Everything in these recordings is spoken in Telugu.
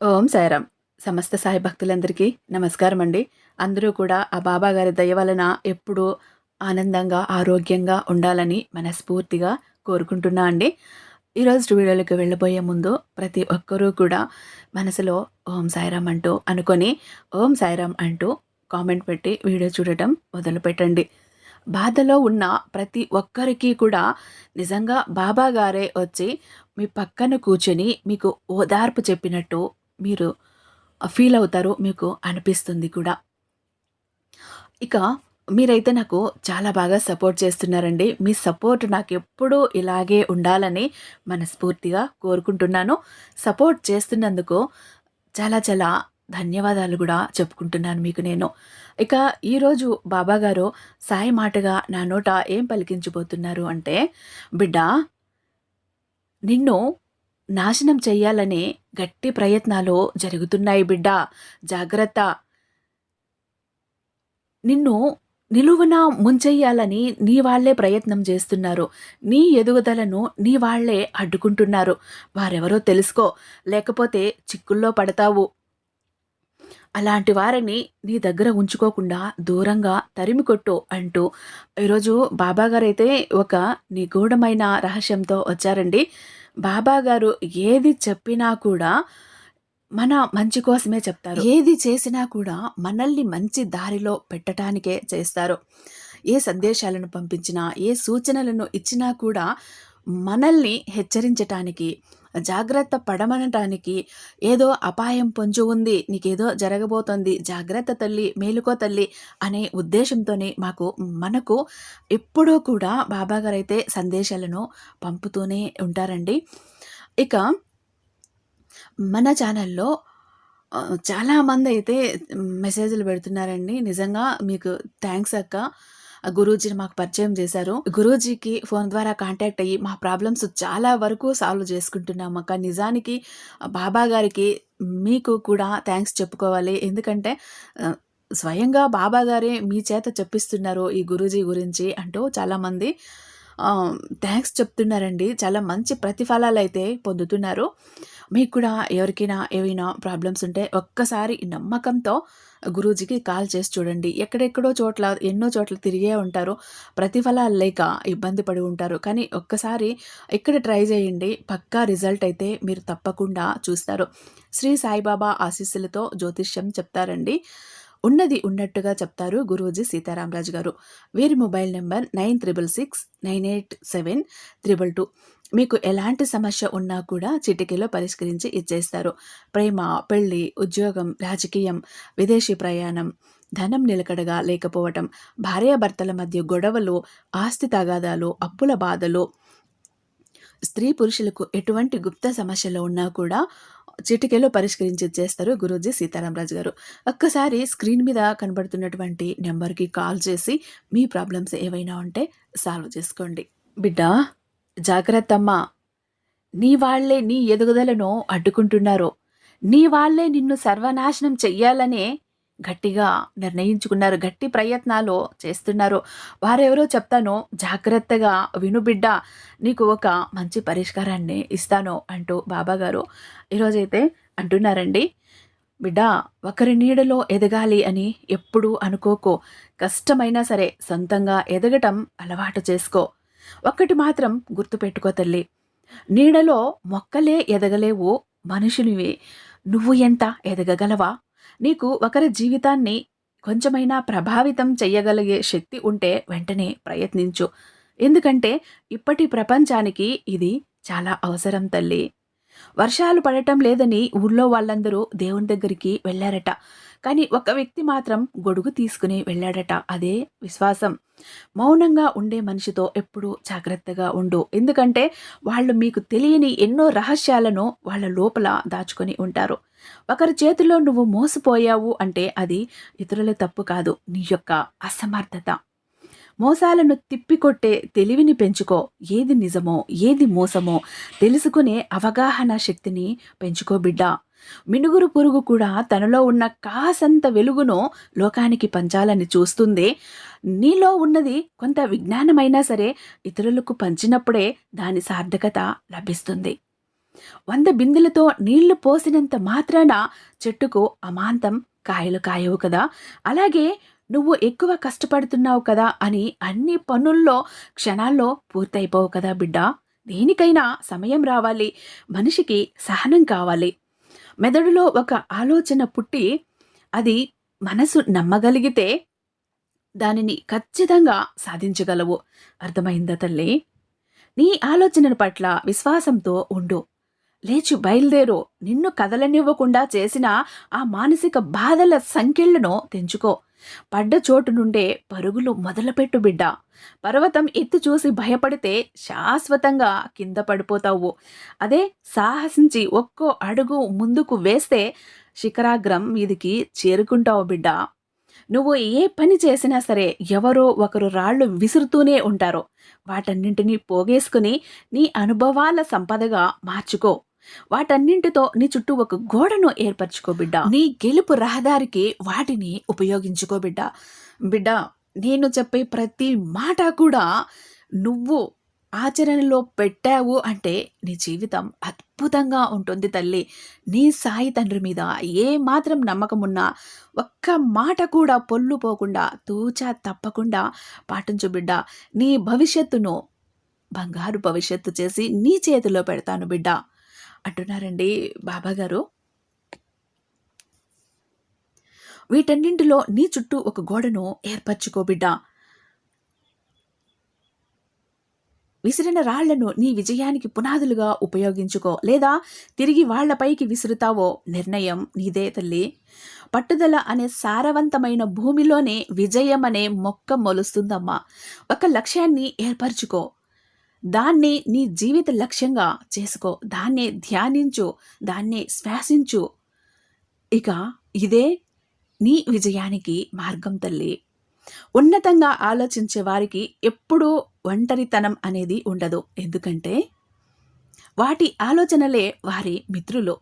ఓం సాయిరామ్. సమస్త సాయి భక్తులందరికీ నమస్కారం అండి అందరూ కూడా ఆ బాబా గారి దయ వలన ఎప్పుడూ ఆనందంగా ఆరోగ్యంగా ఉండాలని మనస్ఫూర్తిగా కోరుకుంటున్నా అండి. ఈరోజు వీడియోలోకి వెళ్ళబోయే ముందు ప్రతి ఒక్కరూ కూడా మనసులో ఓం సాయిరామ్ అంటూ అనుకొని ఓం సాయిరామ్ అంటూ కామెంట్ పెట్టి వీడియో చూడటం మొదలు పెట్టండి బాధలో ఉన్న ప్రతి ఒక్కరికి కూడా నిజంగా బాబా గారే వచ్చి మీ పక్కన కూర్చొని మీకు ఓదార్పు చెప్పినట్టు మీరు ఫీల్ అవుతారు మీకు అనిపిస్తుంది కూడా. ఇక మీరైతే నాకు చాలా బాగా సపోర్ట్ చేస్తున్నారండి. మీ సపోర్ట్ నాకు ఎప్పుడూ ఇలాగే ఉండాలని మనస్ఫూర్తిగా కోరుకుంటున్నాను. సపోర్ట్ చేస్తున్నందుకు చాలా చాలా ధన్యవాదాలు కూడా చెప్పుకుంటున్నాను మీకు నేను. ఇక ఈరోజు బాబాగారు సాయి మాటగా నా నోట ఏం పలికించబోతున్నారు అంటే బిడ్డ నిన్ను నాశనం చెయ్యాలనే గట్టి ప్రయత్నాలు జరుగుతున్నాయి బిడ్డ. జాగ్రత్త. నిన్ను నిలువున ముంచెయ్యాలని నీ వాళ్ళే ప్రయత్నం చేస్తున్నారు. నీ ఎదుగుదలను నీ వాళ్ళే అడ్డుకుంటున్నారు. వారెవరో తెలుసుకో. లేకపోతే చిక్కుల్లో పడతావు. అలాంటి వారిని నీ దగ్గర ఉంచుకోకుండా దూరంగా తరిమికొట్టు అంటూ ఈరోజు బాబాగారైతే ఒక నిగూఢమైన రహస్యంతో వచ్చారండి. బాబాగారు ఏది చెప్పినా కూడా మన మంచి కోసమే చెప్తారు. ఏది చేసినా కూడా మనల్ని మంచి దారిలో పెట్టడానికే చేస్తారు. ఏ సందేశాలను పంపించినా ఏ సూచనలను ఇచ్చినా కూడా మనల్ని హెచ్చరించటానికి జాగ్రత్త పడమనటానికి ఏదో అపాయం పొంచి ఉంది నీకేదో జరగబోతోంది జాగ్రత్త తల్లి మేలుకో తల్లి అనే ఉద్దేశంతోనే మాకు మనకు ఎప్పుడూ కూడా బాబాగారు అయితే సందేశాలను పంపుతూనే ఉంటారండి. ఇక మన ఛానల్లో చాలామంది అయితే మెసేజ్లు పెడుతున్నారండి. నిజంగా మీకు థ్యాంక్స్ అక్క. గురూజీని మాకు పరిచయం చేశారు. గురూజీకి ఫోన్ ద్వారా కాంటాక్ట్ అయ్యి మా ప్రాబ్లమ్స్ చాలా వరకు సాల్వ్ చేసుకుంటున్నాం అక్క. నిజానికి బాబా గారికి మీకు కూడా థ్యాంక్స్ చెప్పుకోవాలి. ఎందుకంటే స్వయంగా బాబా గారే మీ చేత చెప్పిస్తున్నారు ఈ గురూజీ గురించి అంటూ చాలామంది థ్యాంక్స్ చెప్తున్నారండి. చాలా మంచి ప్రతిఫలాలు అయితే పొందుతున్నారు. మీకు కూడా ఎవరికైనా ఏవైనా ప్రాబ్లమ్స్ ఉంటే ఒక్కసారి నమ్మకంతో గురూజీకి కాల్ చేసి చూడండి. ఎక్కడెక్కడో చోట్ల ఎన్నో చోట్ల తిరిగే ఉంటారు. ప్రతిఫలాలు లేక ఇబ్బంది పడి ఉంటారు. కానీ ఒక్కసారి ఇక్కడ ట్రై చేయండి. పక్కా రిజల్ట్ అయితే మీరు తప్పకుండా చూస్తారు. శ్రీ సాయిబాబా ఆశీస్సులతో జ్యోతిష్యం చెప్తారండి. ఉన్నది ఉన్నట్టుగా చెప్తారు గురూజీ సీతారామరాజు గారు. వీరి mobile number nine triple six nine eight seven triple two. మీకు ఎలాంటి సమస్య ఉన్నా కూడా చిటికీలో పరిష్కరించి ఇచ్చేస్తారు. ప్రేమ పెళ్ళి ఉద్యోగం రాజకీయం విదేశీ ప్రయాణం ధనం నిలకడగా లేకపోవటం భార్యాభర్తల మధ్య గొడవలు ఆస్తి తగాదాలు అప్పుల బాధలు స్త్రీ పురుషులకు ఎటువంటి గుప్త సమస్యలు ఉన్నా కూడా చిటికెలో పరిష్కరించి ఇచ్చేస్తారు గురూజీ సీతారామరాజు గారు. ఒక్కసారి స్క్రీన్ మీద కనబడుతున్నటువంటి నెంబర్కి కాల్ చేసి మీ ప్రాబ్లమ్స్ ఏవైనా ఉంటే సాల్వ్ చేసుకోండి. బిడ్డ! జాగ్రత్తమ్మా. నీ వాళ్ళే నీ ఎదుగుదలను అడ్డుకుంటున్నారు నీ వాళ్ళే నిన్ను సర్వనాశనం చెయ్యాలనే గట్టిగా నిర్ణయించుకున్నారు గట్టి ప్రయత్నాలు చేస్తున్నారు. వారెవరో చెప్తాను జాగ్రత్తగా వినుబిడ్డ నీకు ఒక మంచి పరిష్కారాన్ని ఇస్తాను అంటూ బాబాగారు ఈరోజైతే అంటున్నారండి. బిడ్డ ఒకరి నీడలో ఎదగాలి అని ఎప్పుడూ అనుకోకో. కష్టమైనా సరే సొంతంగా ఎదగటం అలవాటు చేసుకో. ఒక్కటి మాత్రం గుర్తుపెట్టుకో తల్లి. నీడలో మొక్కలే ఎదగలేవు మనుషునివి. నువ్వు ఎంత ఎదగగలవా? నీకు ఒకరి జీవితాన్ని కొంచెమైనా ప్రభావితం చెయ్యగలిగే శక్తి ఉంటే వెంటనే ప్రయత్నించు. ఎందుకంటే ఇప్పటి ప్రపంచానికి ఇది చాలా అవసరం తల్లి. వర్షాలు పడటం లేదని ఊళ్ళో వాళ్ళందరూ దేవుని దగ్గరికి వెళ్ళారట. కానీ ఒక వ్యక్తి మాత్రం గొడుగు తీసుకుని వెళ్ళాడట. అదే విశ్వాసం. మౌనంగా ఉండే మనిషితో ఎప్పుడూ జాగ్రత్తగా ఉండు. ఎందుకంటే వాళ్ళు మీకు తెలియని ఎన్నో రహస్యాలను వాళ్ళ లోపల దాచుకొని ఉంటారు. ఒకరి చేతిలో నువ్వు మోసపోయావు అంటే అది ఇతరుల తప్పు కాదు. నీ యొక్క అసమర్థత. మోసాలను తిప్పికొట్టే తెలివిని పెంచుకో. ఏది నిజమో ఏది మోసమో తెలుసుకునే అవగాహన శక్తిని పెంచుకో బిడ్డా. మినుగురు పురుగు కూడా తనలో ఉన్న కాసంత వెలుగును లోకానికి పంచాలని చూస్తుంది. నీలో ఉన్నది కొంత విజ్ఞానమైనా సరే ఇతరులకు పంచినప్పుడే దాని సార్థకత లభిస్తుంది. వంద బిందెలతో నీళ్ళు పోసినంత మాత్రాన చెట్టుకు అమాంతం కాయలు కాయవు కదా. అలాగే నువ్వు ఎక్కువ కష్టపడుతున్నావు కదా అని అన్ని పనుల్లో క్షణాల్లో పూర్తయిపోవు కదా బిడ్డ. దేనికైనా సమయం రావాలి. మనిషికి సహనం కావాలి. మెదడులో ఒక ఆలోచన పుట్టి అది మనసు నమ్మగలిగితే దానిని ఖచ్చితంగా సాధించగలవు. అర్థమైందా తల్లి? నీ ఆలోచనల పట్ల విశ్వాసంతో ఉండు. లేచి బయలుదేరు. నిన్ను కదలనివ్వకుండా చేసిన ఆ మానసిక బాధల సంఖ్యలను తెంచుకో. పడ్డ చోటు నుండే పరుగులు మొదలుపెట్టు బిడ్డ. పర్వతం ఎత్తు చూసి భయపడితే శాశ్వతంగా కింద పడిపోతావు. అదే సాహసించి ఒక్కో అడుగు ముందుకు వేస్తే శిఖరాగ్రం మీదికి చేరుకుంటావు బిడ్డ. నువ్వు ఏ పని చేసినా సరే ఎవరో ఒకరు రాళ్ళు విసురుతూనే ఉంటారు. వాటన్నింటినీ పోగేసుకుని నీ అనుభవాల సంపదగా మార్చుకో. వాటన్నింటితో నీ చుట్టూ ఒక గోడను ఏర్పరచుకో బిడ్డ. నీ గెలుపు రహదారికి వాటిని ఉపయోగించుకో బిడ్డ. బిడ్డ నేను చెప్పే ప్రతి మాట కూడా నువ్వు ఆచరణలో పెట్టావు అంటే నీ జీవితం అద్భుతంగా ఉంటుంది తల్లి. నీ సాయి తండ్రి మీద ఏ మాత్రం నమ్మకం ఉన్నా ఒక్క మాట కూడా పొల్లు పోకుండా తూచా తప్పకుండా పాటించు బిడ్డ. నీ భవిష్యత్తును బంగారు భవిష్యత్తు చేసి నీ చేతిలో పెడతాను బిడ్డ. అంటున్నారండి బాబాగారు వీటన్నింటిలో నీ చుట్టూ ఒక గోడను ఏర్పరచుకో బిడ్డ. విసిరిన రాళ్ళను నీ విజయానికి పునాదులుగా ఉపయోగించుకో లేదా తిరిగి వాళ్ళపైకి విసురుతావో నిర్ణయం నీదే తల్లి. పట్టుదల అనే సారవంతమైన భూమిలోనే విజయం అనే మొక్క మొలుస్తుందమ్మా. ఒక లక్ష్యాన్ని ఏర్పరచుకో దాన్ని నీ జీవిత లక్ష్యంగా చేసుకో. దాన్నే ధ్యానించు. దాన్నే శ్వాసించు. ఇక ఇదే నీ విజయానికి మార్గం తల్లి. ఉన్నతంగా ఆలోచించే వారికి ఎప్పుడూ ఒంటరితనం అనేది ఉండదు. ఎందుకంటే వాటి ఆలోచనలే వారి మిత్రులు.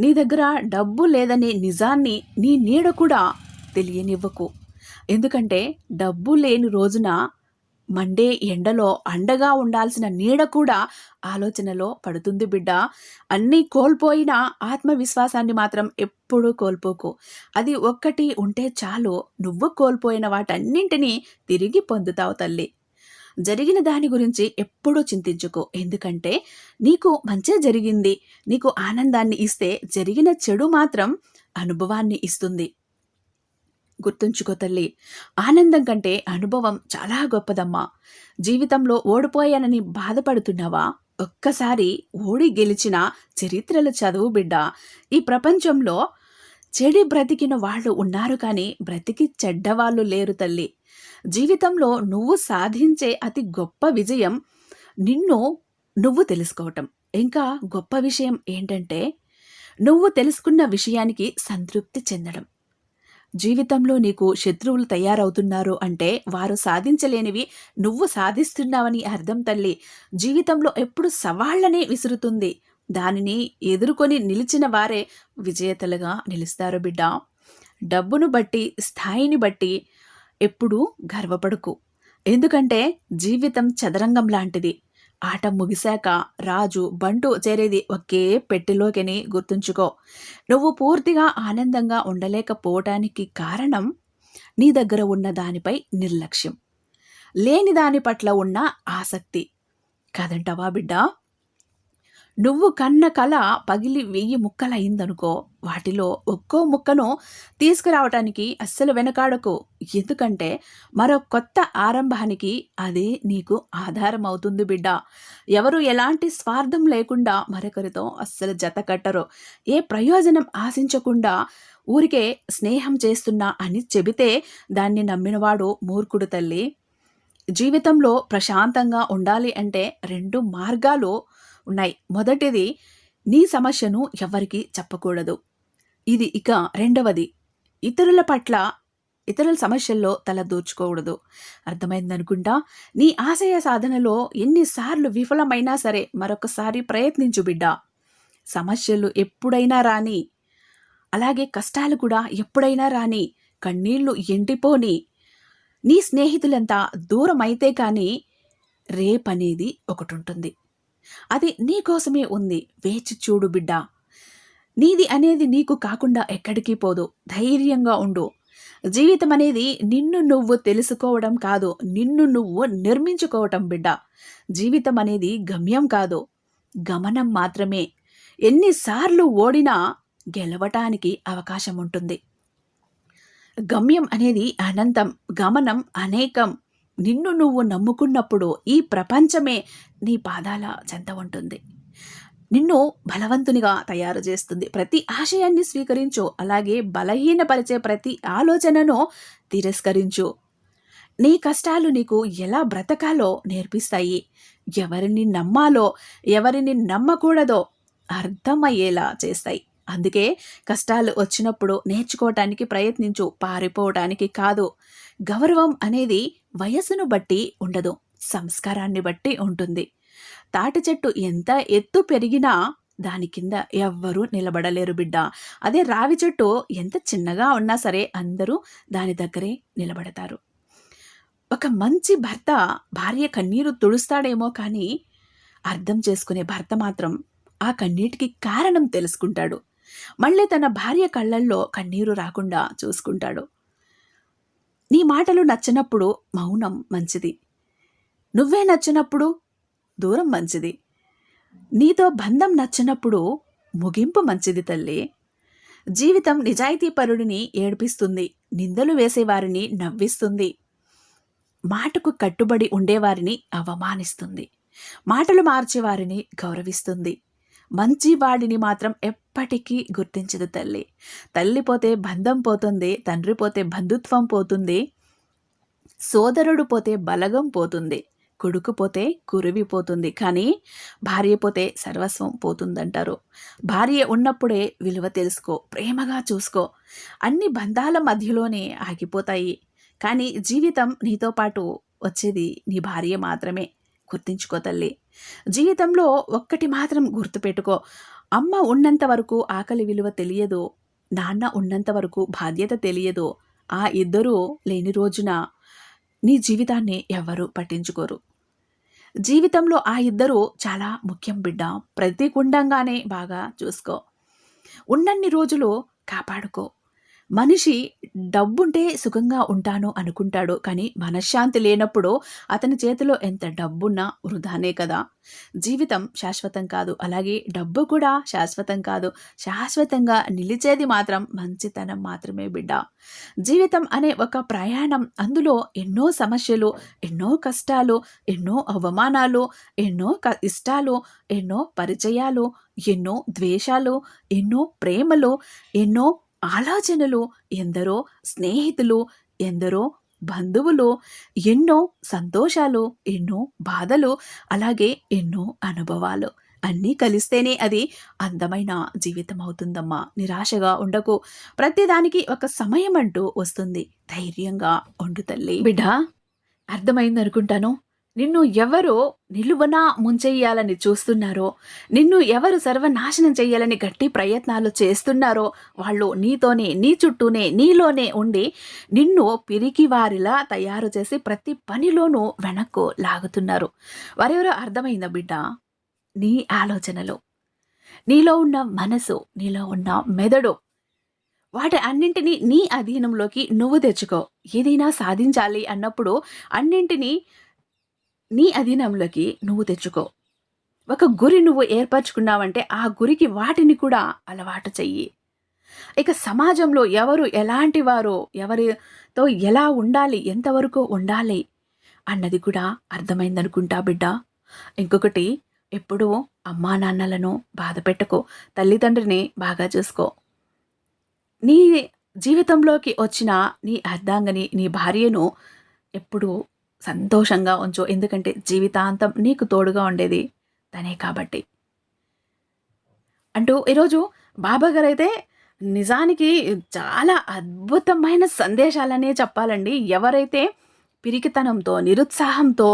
నీ దగ్గర డబ్బు లేదనే నిజాన్ని నీ నీడ కూడా తెలియనివ్వకు. ఎందుకంటే డబ్బు లేని రోజున మండే ఎండలో అండగా ఉండాల్సిన నీడ కూడా ఆలోచనలో పడుతుంది బిడ్డ. అన్నీ కోల్పోయిన ఆత్మవిశ్వాసాన్ని మాత్రం ఎప్పుడూ కోల్పోకు. అది ఒక్కటి ఉంటే చాలు నువ్వు కోల్పోయిన వాటన్నింటినీ తిరిగి పొందుతావు తల్లి. జరిగిన దాని గురించి ఎప్పుడూ చింతించుకో. ఎందుకంటే నీకు మంచి జరిగింది. నీకు ఆనందాన్ని ఇస్తే జరిగిన చెడు మాత్రం అనుభవాన్ని ఇస్తుంది. గుర్తుంచుకో తల్లి. ఆనందం కంటే అనుభవం చాలా గొప్పదమ్మా. జీవితంలో ఓడిపోయానని బాధపడుతున్నావా? ఒక్కసారి ఓడి గెలిచిన చరిత్రలు చదువు బిడ్డ. ఈ ప్రపంచంలో చెడి బ్రతికిన వాళ్ళు ఉన్నారు కానీ బ్రతికి చెడ్డవాళ్ళు లేరు తల్లి. జీవితంలో నువ్వు సాధించే అతి గొప్ప విజయం నిన్ను నువ్వు తెలుసుకోవటం. ఇంకా గొప్ప విషయం ఏంటంటే నువ్వు తెలుసుకున్న విషయానికి సంతృప్తి చెందడం. జీవితంలో నీకు శత్రువులు తయారవుతున్నారు అంటే వారు సాధించలేనివి నువ్వు సాధిస్తున్నావని అర్థం తల్లి. జీవితంలో ఎప్పుడు సవాళ్ళనే విసురుతుంది. దానిని ఎదుర్కొని నిలిచిన వారే విజేతలుగా నిలుస్తారు బిడ్డ. డబ్బును బట్టి స్థాయిని బట్టి ఎప్పుడూ గర్వపడుకు. ఎందుకంటే జీవితం చదరంగం లాంటిది. ఆట ముగిశాక రాజు బంటు చేరేది ఒకే పెట్టెలోకిని గుర్తుంచుకో. నువ్వు పూర్తిగా ఆనందంగా ఉండలేకపోవటానికి కారణం నీ దగ్గర ఉన్న దానిపై నిర్లక్ష్యం. లేని దాని పట్ల ఉన్న ఆసక్తి. కాదంటావా బిడ్డ? నువ్వు కన్న కళ పగిలి వెయ్యి ముక్కలయిందనుకో వాటిలో ఒక్కో ముక్కను తీసుకురావటానికి అస్సలు వెనకాడకు. ఎందుకంటే మరో కొత్త ఆరంభానికి అది నీకు ఆధారం అవుతుంది బిడ్డ. ఎవరు ఎలాంటి స్వార్థం లేకుండా మరొకరితో అస్సలు జత కట్టరు. ఏ ప్రయోజనం ఆశించకుండా ఊరికే స్నేహం చేస్తున్నా అని చెబితే దాన్ని నమ్మినవాడు మూర్ఖుడు తల్లి. జీవితంలో ప్రశాంతంగా ఉండాలి అంటే రెండు మార్గాలు ఉన్నాయి. మొదటిది నీ సమస్యను ఎవరికి చెప్పకూడదు. ఇది ఇక రెండవది ఇతరుల పట్ల ఇతరుల సమస్యల్లో తల దూర్చుకోకూడదు. అర్థమైందనుకుంటా నీ ఆశయ సాధనలో ఎన్నిసార్లు విఫలమైనా సరే మరొకసారి ప్రయత్నించు బిడ్డ. సమస్యలు ఎప్పుడైనా రాని అలాగే కష్టాలు కూడా ఎప్పుడైనా రాని కన్నీళ్ళు ఎండిపోని నీ స్నేహితులంతా దూరం అయితే కానీ రేపనేది ఒకటి ఉంటుంది అది నీకోసమే ఉంది. వేచి చూడు బిడ్డ. నీది అనేది నీకు కాకుండా ఎక్కడికి పోదు. ధైర్యంగా ఉండు. జీవితం అనేది నిన్ను నువ్వు తెలుసుకోవడం కాదు. నిన్ను నువ్వు నిర్మించుకోవటం బిడ్డ. జీవితం అనేది గమ్యం కాదు. గమనం మాత్రమే. ఎన్నిసార్లు ఓడినా గెలవటానికి అవకాశం ఉంటుంది. గమ్యం అనేది అనంతం. గమనం అనేకం. నిన్ను నువ్వు నమ్ముకున్నప్పుడు ఈ ప్రపంచమే నీ పాదాల చెంత ఉంటుంది. నిన్ను బలవంతునిగా తయారు చేస్తుంది. ప్రతి ఆశయాన్ని స్వీకరించు. అలాగే బలహీనపరిచే ప్రతి ఆలోచనను తిరస్కరించు. నీ కష్టాలు నీకు ఎలా బ్రతకాలో నేర్పిస్తాయి. ఎవరిని నమ్మాలో ఎవరిని నమ్మకూడదో అర్థమయ్యేలా చేస్తాయి. అందుకే కష్టాలు వచ్చినప్పుడు నేర్చుకోవటానికి ప్రయత్నించు. పారిపోవటానికి కాదు. గౌరవం అనేది వయసును బట్టి ఉండదు సంస్కారాన్ని బట్టి ఉంటుంది. తాటి చెట్టు ఎంత ఎత్తు పెరిగినా దాని కింద ఎవ్వరూ నిలబడలేరు బిడ్డ. అదే రావి చెట్టు ఎంత చిన్నగా ఉన్నా సరే అందరూ దాని దగ్గరే నిలబడతారు. ఒక మంచి భర్త భార్య కన్నీరు తుడుస్తాడేమో కానీ అర్థం చేసుకునే భర్త మాత్రం ఆ కన్నీటికి కారణం తెలుసుకుంటాడు. మళ్ళీ తన భార్య కళ్ళల్లో కన్నీరు రాకుండా చూసుకుంటాడు. నీ మాటలు నచ్చినప్పుడు మౌనం మంచిది. నువ్వే నచ్చినప్పుడు దూరం మంచిది. నీతో బంధం నచ్చినప్పుడు ముగింపు మంచిది తల్లి. జీవితం నిజాయితీపరుడిని ఏడ్పిస్తుంది నిందలు వేసేవారిని నవ్విస్తుంది. మాటకు కట్టుబడి ఉండేవారిని అవమానిస్తుంది. మాటలు మార్చేవారిని గౌరవిస్తుంది. మంచి వాడిని మాత్రం ఎప్పటికీ గుర్తించదు తల్లి. తల్లి పోతే బంధం పోతుంది తండ్రి పోతే బంధుత్వం పోతుంది సోదరుడు పోతే బలగం పోతుంది కొడుకు పోతే కురివి పోతుంది. కానీ భార్య పోతే సర్వస్వం పోతుందంటారు. భార్య ఉన్నప్పుడే విలువ తెలుసుకో ప్రేమగా చూసుకో. అన్ని బంధాల మధ్యలోనే ఆగిపోతాయి. కానీ జీవితం నీతో పాటు వచ్చేది నీ భార్య మాత్రమే. గుర్తించుకో తల్లి. జీవితంలో ఒక్కటి మాత్రం గుర్తుపెట్టుకో. అమ్మ ఉన్నంత వరకు ఆకలి విలువ తెలియదో నాన్న ఉన్నంత వరకు బాధ్యత తెలియదో ఆ ఇద్దరూ లేని రోజున నీ జీవితాన్ని ఎవరు పట్టించుకోరు. జీవితంలో ఆ ఇద్దరు చాలా ముఖ్యం బిడ్డ. ప్రతికుండంగానే బాగా చూసుకో. ఉన్నన్ని రోజులు కాపాడుకో. మనిషి డబ్బుంటే సుఖంగా ఉంటాను అనుకుంటాడు కానీ మనశ్శాంతి లేనప్పుడు అతని చేతిలో ఎంత డబ్బున్నా వృధానే కదా. జీవితం శాశ్వతం కాదు. అలాగే డబ్బు కూడా శాశ్వతం కాదు. శాశ్వతంగా నిలిచేది మాత్రం మంచితనం మాత్రమే బిడ్డ. జీవితం అనే ఒక ప్రయాణం. అందులో ఎన్నో సమస్యలు ఎన్నో కష్టాలు ఎన్నో అవమానాలు ఎన్నో క ఇష్టాలు ఎన్నో పరిచయాలు ఎన్నో ద్వేషాలు ఎన్నో ప్రేమలు ఎన్నో ఆలోచనలు ఎందరో స్నేహితులు ఎందరో బంధువులు ఎన్నో సంతోషాలు ఎన్నో బాధలు అలాగే ఎన్నో అనుభవాలు. అన్నీ కలిస్తేనే అది అందమైన జీవితం అవుతుందమ్మా. నిరాశగా ఉండకు. ప్రతిదానికి ఒక సమయం అంటూ వస్తుంది. ధైర్యంగా ఉండు తల్లి. బిడ్డ అర్థమైంది అనుకుంటాను నిన్ను ఎవరు నిలువన ముంచెయ్యాలని చూస్తున్నారో నిన్ను ఎవరు సర్వనాశనం చేయాలని గట్టి ప్రయత్నాలు చేస్తున్నారో వాళ్ళు నీతోనే నీ చుట్టూనే నీలోనే ఉండి నిన్ను పిరికి వారిలా తయారు చేసి ప్రతి పనిలోనూ వెనక్కు లాగుతున్నారు. వారెవరో అర్థమైందా బిడ్డ? నీ ఆలోచనలు. నీలో ఉన్న మనసు నీలో ఉన్న మెదడు. వాటి అన్నింటినీ నీ అధీనంలోకి నువ్వు తెచ్చుకో. ఏదైనా సాధించాలి అన్నప్పుడు అన్నింటినీ నీ అధీనంలోకి నువ్వు తెచ్చుకో. ఒక గురి నువ్వు ఏర్పరచుకున్నావంటే ఆ గురికి వాటిని కూడా అలవాటు చెయ్యి. ఇక సమాజంలో ఎవరు ఎలాంటి వారో ఎవరితో ఎలా ఉండాలి ఎంతవరకు ఉండాలి అన్నది కూడా అర్థమైందనుకుంటా బిడ్డ. ఇంకొకటి ఎప్పుడూ అమ్మా నాన్నలను బాధ పెట్టుకో తల్లిదండ్రిని బాగా చూసుకో. నీ జీవితంలోకి వచ్చిన నీ అర్ధాంగని నీ భార్యను ఎప్పుడు సంతోషంగా ఉంచు. ఎందుకంటే జీవితాంతం నీకు తోడుగా ఉండేది తనే కాబట్టి. అంటూ ఈరోజు బాబా గారు అయితే నిజానికి చాలా అద్భుతమైన సందేశాలనే చెప్పాలండి. ఎవరైతే పిరికితనంతో నిరుత్సాహంతో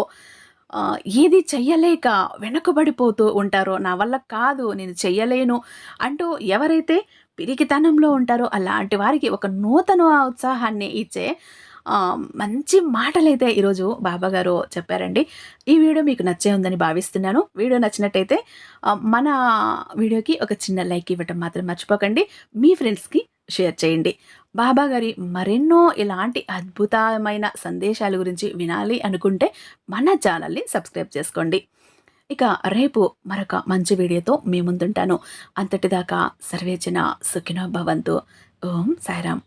ఏది చెయ్యలేక వెనకబడిపోతూ ఉంటారో నా వల్ల కాదు నేను చెయ్యలేను అంటూ ఎవరైతే పిరికితనంలో ఉంటారో అలాంటి వారికి ఒక నూతన ఉత్సాహాన్ని ఇచ్చే మంచి మాటలైతే ఈరోజు బాబాగారు చెప్పారండి. ఈ వీడియో మీకు నచ్చే ఉందని భావిస్తున్నాను. వీడియో నచ్చినట్టయితే మన వీడియోకి ఒక చిన్న లైక్ ఇవ్వటం మాత్రం మర్చిపోకండి. మీ ఫ్రెండ్స్‌కి షేర్ చేయండి. బాబాగారి మరెన్నో ఇలాంటి అద్భుతమైన సందేశాల గురించి వినాలి అనుకుంటే మన ఛానల్‌ని సబ్స్క్రైబ్ చేసుకోండి. ఇక రేపు మరొక మంచి వీడియోతో మీ ముందుంటాను. అంతటిదాకా సర్వేజన సుఖినో భవంతు. ఓం సాయిరామ్